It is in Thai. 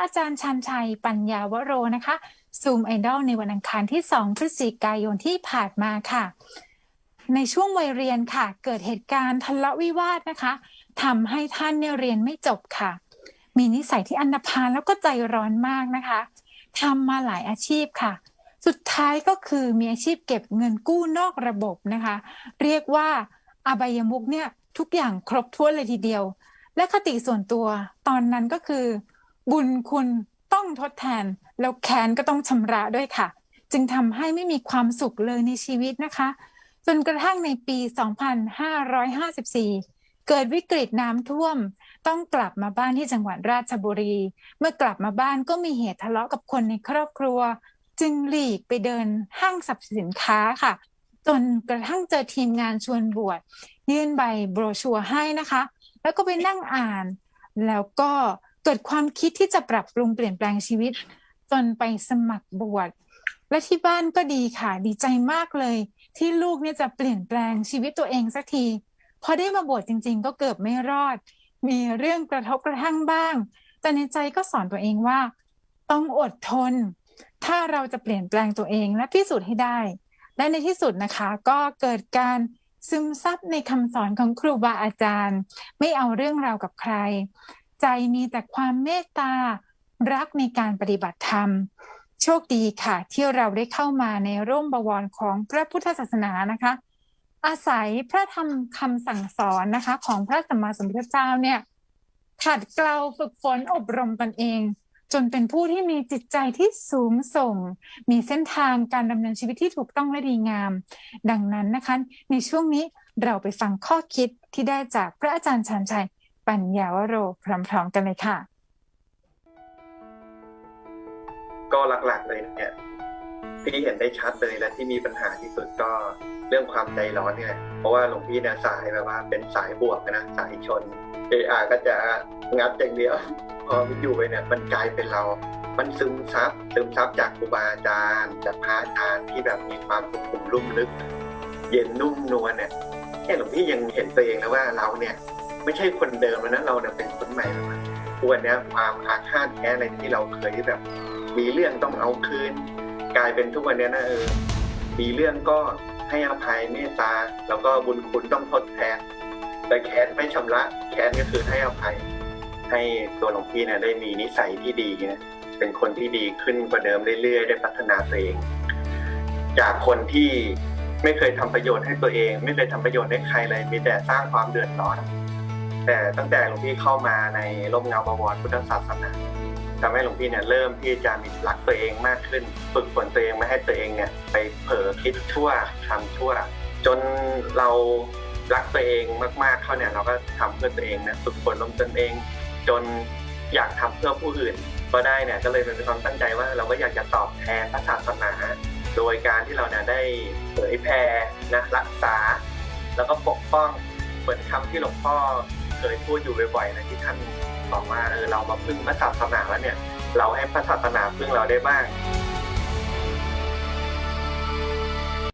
อาจารย์ชันชัยปัญญาวโรนะคะซูมไอดอลในวันอังคารที่ 2 พฤศจิกายนที่ผ่านมาค่ะ ในช่วงวัยเรียนค่ะ เกิดเหตุการณ์ทะเลาะวิวาทนะคะทำให้ท่านเนี่ยเรียนไม่จบค่ะ มีนิสัยที่อันธพาลแล้วก็ใจร้อนมากนะคะทำมาหลายอาชีพค่ะ สุดท้ายก็คือมีอาชีพเก็บเงินกู้นอกระบบนะคะ เรียกว่าอบายมุกเนี่ยทุกอย่างครบถ้วนเลยทีเดียว และคติส่วนตัวตอนนั้นก็คือ บุญคุณต้องทดแทน แล้วแค้นก็ต้องชำระด้วยค่ะ จึงทำให้ไม่มีความสุขเลยในชีวิตนะคะ จนกระทั่งในปี 2554 เกิดวิกฤตน้ำท่วม ต้องกลับมาบ้านที่จังหวัดราชบุรี เมื่อกลับมาบ้านก็มีเหตุทะเลาะกับคนในครอบครัว จึงหลีกไปเดินห้างสรรพสินค้าค่ะ จนกระทั่งเจอทีมงานชวนบวชยื่นใบโบรชัวร์ให้นะคะ แล้วก็ไปนั่งอ่าน แล้วก็ เกิดความคิดที่จะปรับปรุงเปลี่ยนแปลงชีวิต จนไปสมัครบวชและที่บ้านก็ดีค่ะ ดีใจมากเลย ที่ลูกเนี่ยจะเปลี่ยนแปลงชีวิตตัวเองสักทีพอได้มาบวชจริง ๆ ก็เกือบไม่รอด มีเรื่องกระทบกระทั่งบ้าง แต่ในใจก็สอนตัวเองว่า ต้องอดทน ถ้าเราจะเปลี่ยนแปลงตัวเองและพิสูจน์ให้ได้ และในที่สุดนะคะ ก็เกิดการซึมซับในคำสอนของครูบาอาจารย์ ไม่เอาเรื่องราวกับใคร ใจมีแต่ความเมตตา รักในการปฏิบัติธรรม โชคดีค่ะ ที่เราได้เข้ามาในร่มบวรของพระพุทธศาสนานะคะ อาศัยพระธรรมคำสั่งสอนนะคะ ของพระสัมมาสัมพุทธเจ้าเนี่ยขัดเกลาฝึกฝนอบรมตนเอง จนเป็นผู้ที่มีจิตใจที่สูงส่ง มีเส้นทางการดำเนินชีวิตที่ถูกต้องและดีงาม ดังนั้นนะคะ ในช่วงนี้เราไปฟังข้อคิดที่ได้จากพระอาจารย์ชันชัย ปัญญาวโรพร้อมๆกันเลยค่ะ ก็หลักๆเลยเนี่ยที่เห็นได้ชัดเลยและที่มีปัญหาที่สุดก็เรื่องความใจร้อนเนี่ยเพราะว่าหลวงพี่เนี่ยสายแบบว่าเป็นสายบวกนะสายชนเออาก็จะงัดอย่างเดียว พอมันอยู่ไปเนี่ยมันกลายเป็นเรา มันซึมซับซึมซับจากครูบาอาจารย์จากพระอาจารย์ที่แบบมีความสุขุมลุ่มลึก เย็นนุ่มนวลเนี่ยแค่หลวงพี่ยังเห็นตัวเองแล้วว่าเราเนี่ย ไม่ใช่คนเดิมแล้วนะเราเนี่ยเป็นคนใหม่แล้วทุกวันเนี้ยความอาฆาตแค้นอะไรที่เราเคยแบบ มีเรื่องต้องเอาคืน กลายเป็นทุกวันเนี้ยนะเออมีเรื่องก็ให้อภัยเมตตา แล้วก็บุญคุณต้องทดแทนแต่แค้นไม่ชำระแค้นก็คือให้อภัย ให้ตัวหลวงพี่เนี่ยได้มีนิสัยที่ดีนะเป็นคนที่ดีขึ้นกว่าเดิมเรื่อยๆได้พัฒนาตัวเอง จากคนที่ไม่เคยทำประโยชน์ให้ตัวเอง ไม่เคยทำประโยชน์ให้ใครเลยมีแต่สร้างความเดือดร้อน แต่ตั้งแต่หลวงพี่เข้ามาในร่มเงาบวรพุทธศาสนาทำให้หลวงพี่เนี่ยเริ่มที่จะมีรักตัวเองมากขึ้นฝึกฝนตัวเองไม่ให้ตัวเองเนี่ยไปเผลอคิดชั่วทำชั่ว จนเรารักตัวเองมากๆเข้าเนี่ยเราก็ทำเพื่อตัวเองนะฝึกฝนลมตนเอง จนอยากทำเพื่อผู้อื่น ก็ได้เนี่ยก็เลยเป็นความตั้งใจว่าเราก็อยากจะตอบแทนพระศาสนา โดยการที่เราเนี่ยได้เผยแผ่นะรักษา แล้วก็ปกป้องเหมือนคำที่หลวงพ่อ เคยพูดอยู่บ่อยๆนะที่ท่านบอกว่าเออเรามาพึ่งพระศาสนาแล้วเนี่ย เราให้พระศาสนาพึ่งเราได้บ้าง